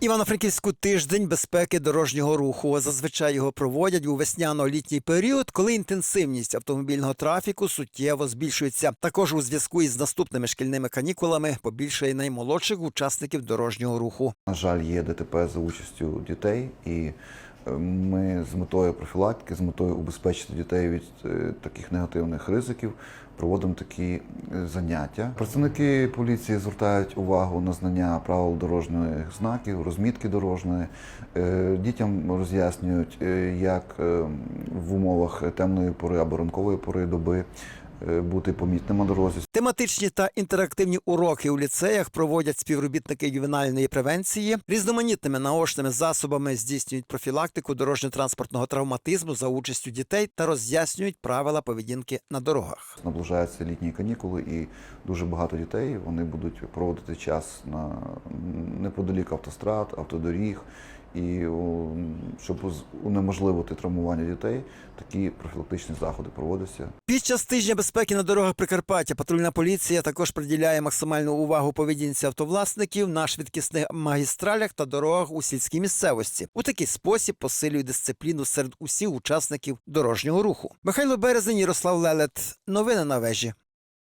Івано-Франківську тиждень безпеки дорожнього руху. Зазвичай його проводять у весняно-літній період, коли інтенсивність автомобільного трафіку суттєво збільшується. Також у зв'язку із наступними шкільними канікулами побільшає наймолодших учасників дорожнього руху. На жаль, є ДТП за участю дітей, і ми з метою профілактики, з метою убезпечити дітей від е, таких негативних ризиків проводимо такі е, заняття. Працівники поліції звертають увагу на знання правил дорожніх знаків, розмітки дорожньої. Е, Дітям роз'яснюють, як е, в умовах темної пори або ранкової пори доби бути помітним на дорозі. Тематичні та інтерактивні уроки у ліцеях проводять співробітники ювенальної превенції. Різноманітними наочними засобами здійснюють профілактику дорожньо-транспортного травматизму за участю дітей та роз'яснюють правила поведінки на дорогах. Наближаються літні канікули, і дуже багато дітей вони будуть проводити час на неподалік автострад, автодоріг. І щоб унеможливити травмування дітей, такі профілактичні заходи проводяться. Під час тижня безпеки на дорогах Прикарпаття патрульна поліція також приділяє максимальну увагу поведінці автовласників на швидкісних магістралях та дорогах у сільській місцевості. У такий спосіб посилює дисципліну серед усіх учасників дорожнього руху. Михайло Березень, Ярослав Лелет. Новини на вежі.